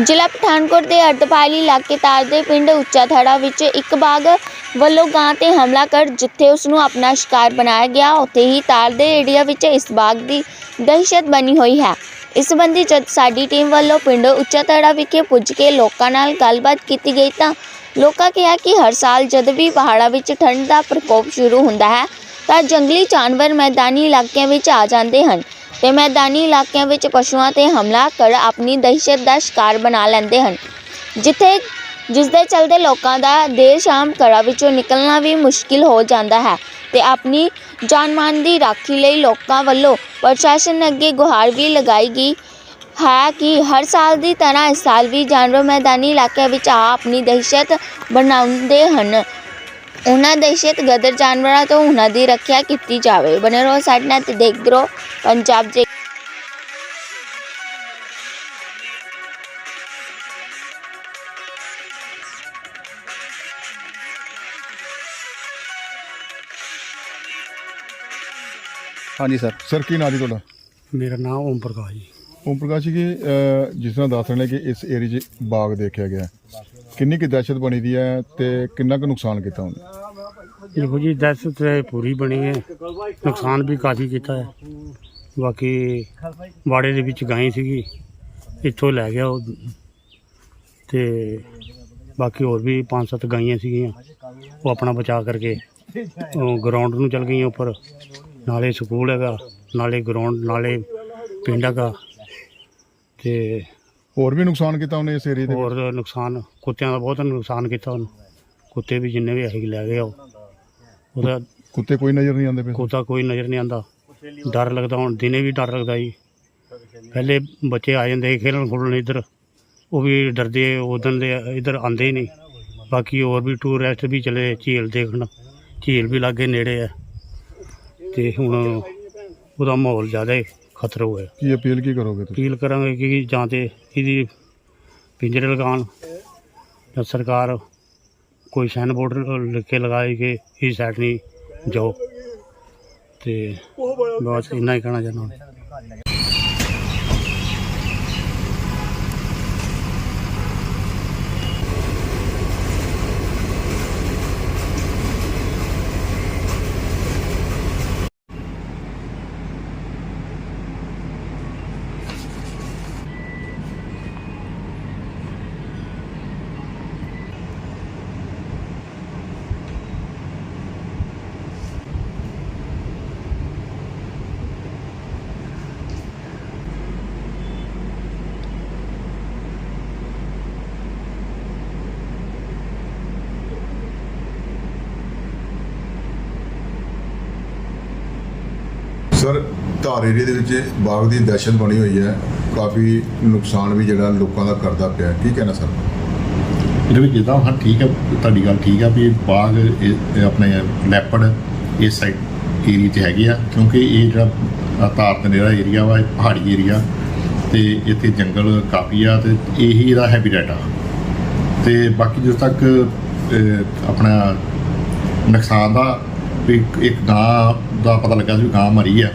ਜ਼ਿਲ੍ਹਾ ਪਠਾਨਕੋਟ ਦੇ ਅਰਧਪਾਲੀ ਇਲਾਕੇ ਤਾਰ ਦੇ ਪਿੰਡ ਉੱਚਾ ਥੜਾ ਵਿੱਚ ਇੱਕ ਬਾਗ ਵੱਲੋਂ ਗਾਂ ਤੇ ਹਮਲਾ ਕਰ ਜਿੱਥੇ ਉਸ ਨੂੰ ਆਪਣਾ ਸ਼ਿਕਾਰ ਬਣਾਇਆ ਗਿਆ, ਉੱਥੇ ਹੀ ਤਾਰ ਦੇ ਏਰੀਆ ਵਿੱਚ ਇਸ ਬਾਗ ਦੀ ਦਹਿਸ਼ਤ ਬਣੀ ਹੋਈ ਹੈ। ਇਸ ਸੰਬੰਧੀ ਜਦ ਸਾਡੀ ਟੀਮ ਵੱਲੋਂ ਪਿੰਡ ਉੱਚਾ ਥੜਾ ਵਿਖੇ ਪੁੱਜ ਕੇ ਲੋਕਾਂ ਨਾਲ ਗੱਲਬਾਤ ਕੀਤੀ ਗਈ ਤਾਂ ਲੋਕਾਂ ਕਿਹਾ ਕਿ ਹਰ ਸਾਲ ਜਦ ਵੀ ਪਹਾੜਾਂ ਵਿੱਚ ਠੰਡ ਦਾ ਪ੍ਰਕੋਪ ਸ਼ੁਰੂ ਹੁੰਦਾ ਹੈ ਤਾਂ ਜੰਗਲੀ ਜਾਨਵਰ ਮੈਦਾਨੀ ਇਲਾਕਿਆਂ ਵਿੱਚ ਆ ਜਾਂਦੇ ਹਨ। ਤੇ ਮੈਦਾਨੀ ਇਲਾਕਿਆਂ ਵਿੱਚ ਪਸ਼ੂਆਂ ਤੇ ਹਮਲਾ ਕਰ ਆਪਣੀ ਦਹਿਸ਼ਤ ਦਾ ਸ਼ਿਕਾਰ ਬਣਾ ਲੈਂਦੇ ਹਨ। ਜਿੱਥੇ ਜਿਸ ਦੇ ਚਲਦੇ ਲੋਕਾਂ ਦਾ ਦੇਰ ਸ਼ਾਮ ਘਰਾਂ ਵਿੱਚੋਂ ਨਿਕਲਣਾ ਵੀ ਮੁਸ਼ਕਿਲ ਹੋ ਜਾਂਦਾ ਹੈ ਤੇ ਆਪਣੀ ਜਾਨਮਾਨ ਦੀ ਰਾਖੀ ਲਈ ਲੋਕਾਂ ਵੱਲੋਂ ਪ੍ਰਸ਼ਾਸਨ ਅੱਗੇ ਗੁਹਾਰ ਵੀ ਲਗਾਈ ਗਈ ਹੈ ਕਿ ਹਰ ਸਾਲ ਦੀ ਤਰ੍ਹਾਂ ਇਸ ਸਾਲ ਵੀ ਜਾਨਵਰ ਮੈਦਾਨੀ ਇਲਾਕਿਆਂ ਵਿੱਚ ਆ ਆਪਣੀ ਦਹਿਸ਼ਤ ਬਣਾਉਂਦੇ ਹਨ। ਉਹਨਾਂ ਦਹਿਸ਼ਤ ਗਦਰ ਜਾਨਵਰਾਂ ਤੋਂ ਉਹਨਾਂ ਦੀ ਰੱਖਿਆ ਕੀਤੀ ਜਾਵੇ ਬਨੇ ਰਹੋ ਸਾਡੇ ਨਾਲ ਤੇ ਦੇਖਦੇ ਰਹੋ ਪੰਜਾਬ ਜੇ ਹਾਂਜੀ ਸਰ ਸਰ ਕੀ ਨਾਂ ਜੀ ਤੁਹਾਡਾ ਮੇਰਾ ਨਾਮ ਓਮ ਪ੍ਰਕਾਸ਼ ਜੀ ਓਮ ਪ੍ਰਕਾਸ਼ ਜੀ ਜਿਸ ਤਰ੍ਹਾਂ ਦੱਸ ਰਹੇ ਨੇ ਕਿ ਇਸ ਏਰੀਏ 'ਚ ਬਾਗ ਦੇਖਿਆ ਗਿਆ ਕਿੰਨੀ ਕੁ ਦਹਿਸ਼ਤ ਬਣੀ ਦੀ ਹੈ ਤੇ ਕਿੰਨਾ ਕੁ ਨੁਕਸਾਨ ਕੀਤਾ ਉਹਨੇ? ਦੇਖੋ ਜੀ, ਦਹਿਸ਼ਤ ਤੇ ਪੂਰੀ ਬਣੀ ਹੈ, ਨੁਕਸਾਨ ਵੀ ਕਾਫੀ ਕੀਤਾ ਹੈ। ਬਾਕੀ ਬਾੜੇ ਦੇ ਵਿੱਚ ਗਾਂ ਸੀਗੀ, ਇੱਥੋਂ ਲੈ ਗਿਆ ਉਹ। ਤੇ ਬਾਕੀ ਹੋਰ ਵੀ ਪੰਜ ਸੱਤ ਗਾਈਆਂ ਸੀਗੀਆਂ, ਉਹ ਆਪਣਾ ਬਚਾਅ ਕਰਕੇ ਉਹ ਗਰਾਊਂਡ ਨੂੰ ਚਲ ਗਈਆਂ ਉੱਪਰ। ਨਾਲੇ ਸਕੂਲ ਹੈਗਾ, ਨਾਲੇ ਗਰਾਊਂਡ ਨਾਲੇ ਪਿੰਡ ਹੈਗਾ। ਤੇ ਹੋਰ ਵੀ ਨੁਕਸਾਨ ਕੀਤਾ ਉਹਨੇ ਇਸ ਏਰੀਆ ਦੇ? ਹੋਰ ਨੁਕਸਾਨ ਕੁੱਤਿਆਂ ਦਾ ਬਹੁਤ ਨੁਕਸਾਨ ਕੀਤਾ ਉਹਨੂੰ। ਕੁੱਤੇ ਵੀ ਜਿੰਨੇ ਵੀ ਹੈਗੇ ਲੈ ਗਏ ਉਹ। ਉਹਦਾ ਕੁੱਤੇ ਕੋਈ ਨਜ਼ਰ ਨਹੀਂ ਆਉਂਦੇ ਪਏ? ਕੁੱਤਾ ਕੋਈ ਨਜ਼ਰ ਨਹੀਂ ਆਂਦਾ ਡਰ ਲੱਗਦਾ ਹੁਣ ਦਿਨੇ ਵੀ ਡਰ ਲੱਗਦਾ ਜੀ। ਪਹਿਲੇ ਬੱਚੇ ਆ ਜਾਂਦੇ ਸੀ ਖੇਲਣ ਖੁਲਣ ਇੱਧਰ। ਉਹ ਵੀ ਡਰਦੇ ਉਦੋਂ ਦੇ ਇੱਧਰ ਆਂਦੇ ਹੀ ਨਹੀਂ। ਬਾਕੀ ਹੋਰ ਵੀ ਟੂਰਿਸਟ ਵੀ ਚਲੇ ਝੀਲ ਦੇਖਣ। ਝੀਲ ਵੀ ਲਾਗੇ ਨੇੜੇ ਹੈ ਤੇ ਹੁਣ ਉਹਦਾ ਮਾਹੌਲ ਜ਼ਿਆਦਾ ਹੀ। ਖਤਰਾ ਹੋਇਆ ਕੀ ਅਪੀਲ ਕੀ ਕਰੋਗੇ ਤੁਸੀਂ? ਅਪੀਲ ਕਰਾਂਗੇ ਕਿ ਜਾਂ ਤੇ ਇਹਦੀ ਪਿੰਜਰੇ ਲਗਾਉਣ ਜਾਂ ਸਰਕਾਰ ਕੋਈ ਸਾਈਨ ਬੋਰਡ ਲਿਖ ਕੇ ਲਗਾਏ ਕਿ ਇਸ ਸਾਈਡ ਨਹੀਂ ਜਾਓ। ਤੇ ਬਸ ਇੰਨਾ ਹੀ ਕਹਿਣਾ ਚਾਹੁੰਦਾ। ਸਰ, ਧਾਰ ਏਰੀਆ ਦੇ ਵਿੱਚ ਬਾਗ ਦੀ ਦਹਿਸ਼ਤ ਬਣੀ ਹੋਈ ਹੈ। ਕਾਫੀ ਨੁਕਸਾਨ ਵੀ ਜਿਹੜਾ ਲੋਕਾਂ ਦਾ ਕਰਦਾ ਪਿਆ ਕੀ ਕਹਿਣਾ ਸਰ? ਇਹਦੇ ਵਿੱਚ ਜਿੱਦਾਂ ਹਾਂ, ਠੀਕ ਹੈ, ਤੁਹਾਡੀ ਗੱਲ ਠੀਕ ਆ ਵੀ ਬਾਗ, ਇਹ ਆਪਣੇ ਲੈਪੜ ਇਸ ਸਾਈਡ ਏਰੀਆ 'ਚ ਹੈਗੇ ਆ, ਕਿਉਂਕਿ ਇਹ ਜਿਹੜਾ ਆਹ ਤਾਰ ਤਨੇਰਾ ਏਰੀਆ ਵਾ, ਇਹ ਪਹਾੜੀ ਏਰੀਆ ਤੇ ਇੱਥੇ ਜੰਗਲ ਕਾਫੀ ਆ ਤੇ ਇਹੀ ਇਹਦਾ ਹੈਬਿਟੇਟ ਆ। ਤੇ ਬਾਕੀ ਜਦੋਂ ਤੱਕ ਆਪਣਾ ਨੁਕਸਾਨ ਦਾ ਵੀ ਇੱਕ- ਇੱਕ ਗਾਂ ਦਾ ਪਤਾ ਲੱਗਾ ਸੀ ਵੀ ਗਾਂ ਮਰੀ ਆ।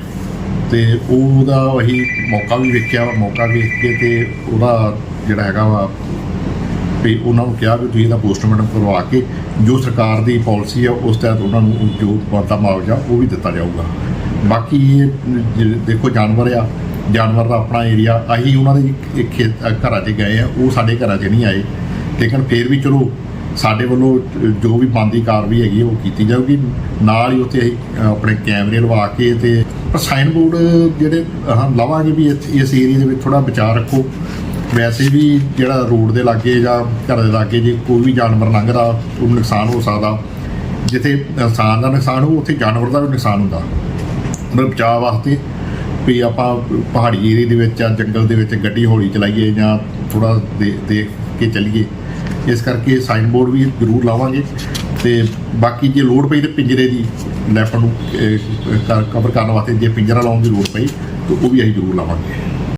ਤੇ ਉਹਦਾ ਅਸੀਂ ਮੌਕਾ ਵੀ ਵੇਖਿਆ, ਮੌਕਾ ਵੇਖ ਕੇ ਤੇ ਉਹਦਾ ਜਿਹੜਾ ਹੈਗਾ ਵਾ, ਵੀ ਉਹਨਾਂ ਨੂੰ ਕਿਹਾ ਵੀ ਤੁਸੀਂ ਇਹਦਾ ਪੋਸਟਮਾਰਟਮ ਕਰਵਾ ਕੇ, ਜੋ ਸਰਕਾਰ ਦੀ ਪਾਲਿਸੀ ਆ, ਉਸ ਤਹਿਤ ਉਹਨਾਂ ਨੂੰ ਜੋ ਬਣਦਾ ਮੁਆਵਜ਼ਾ, ਉਹ ਵੀ ਦਿੱਤਾ ਜਾਊਗਾ। ਬਾਕੀ ਇਹ ਦੇਖੋ ਜਾਨਵਰ ਆ, ਜਾਨਵਰ ਦਾ ਆਪਣਾ ਏਰੀਆ ਅਸੀਂ ਉਹਨਾਂ ਦੇ ਖੇਤ, ਘਰਾਂ 'ਚ ਗਏ ਆ, ਉਹ ਸਾਡੇ ਘਰਾਂ 'ਚ ਨਹੀਂ ਆਏ। ਲੇਕਿਨ ਫਿਰ ਵੀ ਚਲੋ ਸਾਡੇ ਵੱਲੋਂ ਜੋ ਵੀ ਬਣਦੀ ਕਾਰਵਾਈ ਹੈਗੀ ਉਹ ਕੀਤੀ ਜਾਊਗੀ। ਨਾਲ ਹੀ ਉੱਥੇ ਅਸੀਂ ਆਪਣੇ ਕੈਮਰੇ ਲਵਾ ਕੇ ਤੇ ਪਰ ਸਾਈਨ ਬੋਰਡ ਜਿਹੜੇ ਹਾਂ, ਲਾਵਾਂਗੇ ਵੀ ਇਸ ਏਰੀਆ ਦੇ ਵਿੱਚ ਥੋੜਾ ਬਚਾਅ ਰੱਖੋ। ਵੈਸੇ ਵੀ ਜਿਹੜਾ ਰੋਡ ਦੇ ਲਾਗੇ ਜਾਂ ਘਰ ਦੇ ਲਾਗੇ ਜੇ ਕੋਈ ਵੀ ਜਾਨਵਰ ਲੰਘਦਾ, ਉਹਨੂੰ ਨੁਕਸਾਨ ਹੋ ਸਕਦਾ। ਜਿੱਥੇ ਇਨਸਾਨ ਦਾ ਨੁਕਸਾਨ ਹੋ ਉੱਥੇ ਜਾਨਵਰ ਦਾ ਵੀ ਨੁਕਸਾਨ ਹੁੰਦਾ। ਉਹਦੇ ਬਚਾਅ ਵਾਸਤੇ ਵੀ ਆਪਾਂ ਪਹਾੜੀ ਏਰੀਏ ਦੇ ਵਿੱਚ ਜਾਂ ਜੰਗਲ ਦੇ ਵਿੱਚ ਗੱਡੀ ਹੌਲੀ ਚਲਾਈਏ ਜਾਂ ਥੋੜਾ ਦੇਖ ਕੇ ਚੱਲੀਏ। ਇਸ ਕਰਕੇ ਸਾਈਨ ਬੋਰਡ ਵੀ ਜ਼ਰੂਰ ਲਾਵਾਂਗੇ ਤੇ ਬਾਕੀ ਜੇ ਲੋੜ ਪਈ ਤੇ ਪਿੰਜਰੇ ਦੀ ਲੈਫਟ ਨੂੰ ਕਵਰ ਕਰਨ ਵਾਸਤੇ ਜੇ ਪਿੰਜਰਾ ਲਾਉਣ ਦੀ ਲੋੜ ਪਈ, ਤਾਂ ਉਹ ਵੀ ਅਸੀਂ ਜ਼ਰੂਰ ਲਾਵਾਂਗੇ।